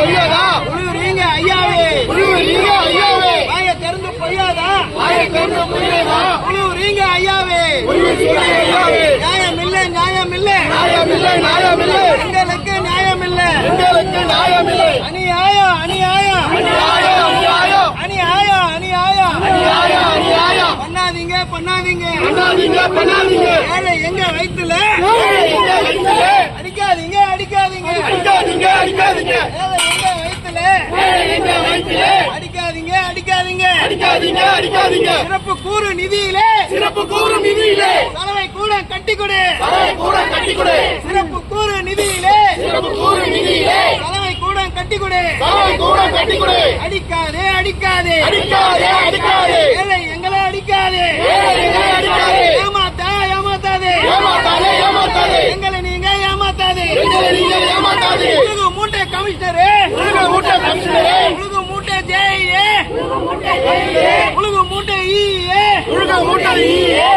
பொய்யாதா? உழுவுறீங்க ஐயாவே. உழுவுறீங்க ஐயாவே. வாய திறந்து பொய்யாதா? வாயை திறந்து பொய்யாதா? உழுவுறீங்க ஐயாவே உழுவுறீங்க ஐயாவே. நியாயம் இல்ல நியாயம் இல்ல நியாயமில்லை. நியாயமில்லை எங்களுக்கு நியாயம் இல்ல எங்களுக்கு நியாயமில்லை. அநியாயம் அநியாயம். நியாயம் நியாயம் அநியாயம் அநியாயம். நியாயம் நியாயம் பண்ணாதீங்க பண்ணாதீங்க. பண்ணாதீங்க பண்ணாதீங்க ஏழை எங்க வயித்துல ஏழை எங்க வயித்துல? அடிக்காதீங்க அடிக்காதீங்க அடிக்காதீங்க அடிக்காதீங்க ஏழை எங்க வயித்துல ஏழை எங்க வயித்துல? அடிக்காதீங்க அடிக்காதீங்க. அடிக்காதீங்க அடிக்காதீங்க. சிறப்பு கூறு நிதியிலே. சிறப்பு கூறும் நிதியிலே. தலைமை கூட கட்டி கொடு தலையை கூட கட்டி கொடு சிறப்பு கூறு நிதியிலே. சிறப்பு கூறும் நிதியிலே. தலைமை கூட கட்டி கொடு தலையை கூட கட்டி கொடு அடிக்காதே அடிக்காதே. அடிக்காதே அடிக்காதே. ஏழை எங்களை அடிக்காதே. ஏழை எங்களை அடிக்காதே. ஏமாத்தா ஏமாத்தாதே. ஏமாத்தாதே ஏமாத்தாதே. எங்களை நீங்க ஏமாத்தாதே. எங்களை நீங்க ஏமாத்தாதே. மூட்டை ஈஏ உலக மூட்டை ஈயே.